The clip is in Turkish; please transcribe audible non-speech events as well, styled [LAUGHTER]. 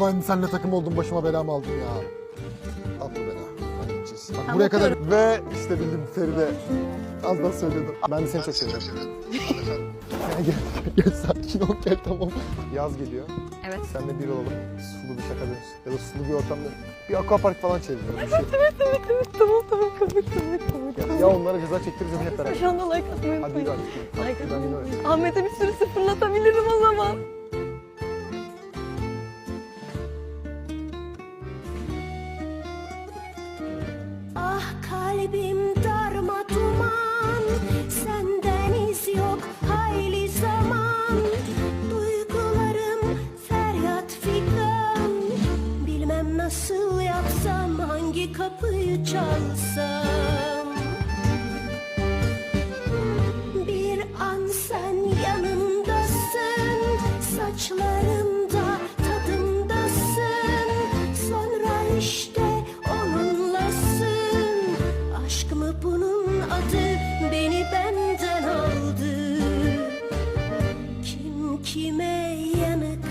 ben seninle takım oldum başıma bela mı aldım ya? Bu bela. Hadi gideceğiz. Bak Tamam, buraya kadar ve işte bildim Feride. Az daha söyledim. Ben de seni [LAUGHS] çok seviyorum. gel gel gel sakin ol gel tamam. Yaz geliyor. Evet. Seninle bir olalım. Sulu bir şaka dönüş. Ya da sulu bir ortamda. Bir aquapark falan çevirelim. Bir şey. Evet evet evet tamam tamam komik komik komik. Ya, ya onlara ceza çektireceğim hep beraber. Şu anda like atmayı Hadi yürü unutmayın. artık. Like Ben atmayı unutmayın. Ahmet'e bir sürü sıfırlatabilirim kalbim darma duman Senden iz yok hayli zaman. Duygularım feryat figan Bilmem nasıl yapsam hangi kapıyı çalsam. Bir an sen yanımdasın Saçlarımda tadımdasın Sonra işte bunun adı beni benden aldı. Kim kime yanık